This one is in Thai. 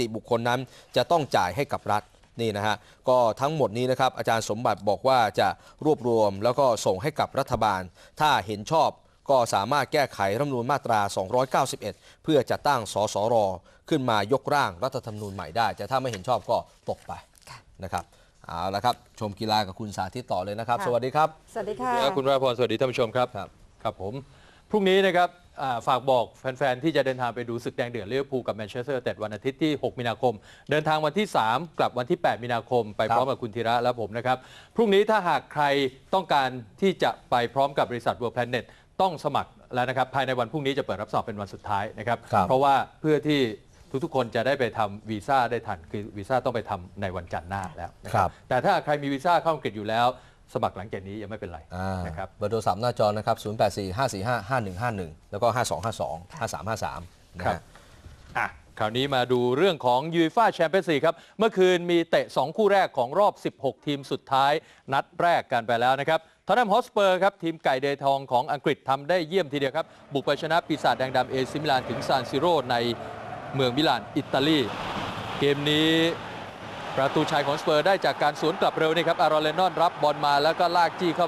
ติบุคคลนั้น จะต้องจ่ายให้กับรัฐนี่นะฮะก็ทั้งหมดนี้นะครับอาจารย์สมบัติบอกว่าจะรวบรวมแล้วก็ส่งให้กับรัฐบาล ถ้าเห็นชอบก็สามารถแก้ไขรัฐธรรมนูญมาตรา 291 เพื่อจะตั้งสสร ขึ้นมายกร่างรัฐธรรมนูญใหม่ได้ แต่ถ้าไม่เห็นชอบก็ตกไปค่ะนะครับเอาละครับ ชมกีฬากับคุณสาธิตต่อเลยนะครับค่ะสวัสดีครับ สวัสดีค่ะครับคุณวราพรสวัสดีท่านผู้ชมครับ ครับครับผม พรุ่งนี้นะครับอ่า ฝากบอกแฟน ๆ ที่จะเดินทางไปดูศึกแดงเดือดลิเวอร์พูลกับแมนเชสเตอร์แต่วันอาทิตย์ที่ 6 มีนาคม เดินทางวันที่ 3 กลับวันที่ 8 มีนาคม ไปพร้อมกับคุณธีระและผมนะครับ พรุ่งนี้ถ้าหากใครต้องการที่จะไปพร้อมกับบริษัท World Planet ต้องสมัครแล้วนะครับ ภายในวันพรุ่งนี้จะเปิดรับสอบเป็นวันสุดท้ายนะครับครับเพราะว่าเพื่อที่ทุกๆ คนจะได้ไปทำวีซ่าได้ทันคือวีซ่าต้องไปทำในวันจันทร์หน้าแล้วนะครับแต่ถ้าใครมีวีซ่าเข้าอังกฤษอยู่แล้ว สมัครหลังจากนี้ยังไม่เป็นไรอ่านะครับเบอร์โทรศัพท์หน้าจอนะครับ 0845455151 แล้วก็ 5252 5353 นะครัฮะบอะคราวนี้มาดูเรื่องของยูฟ่าแชมเปี้ยนส์ลีกครับ เมื่อคืนมีเตะ 2 คู่แรกของรอบ 16 ทีมสุดท้าย นัดแรกกันไปแล้วนะครับทอตแนมฮอสเปอร์ครับ ทีมไก่เดทองของอังกฤษทำได้เยี่ยมทีเดียวครับ บุกไปชนะปีศาจแดงดำเอซิมิลานถึงซานซิโรในเมืองมิลาน อิตาลี เกมนี้ ประตูชัยของสเปอร์ได้จากการสวนกลับเร็วนี่ครับอารอนเลนนอนรับบอลมาแล้วก็ลากจี้เข้า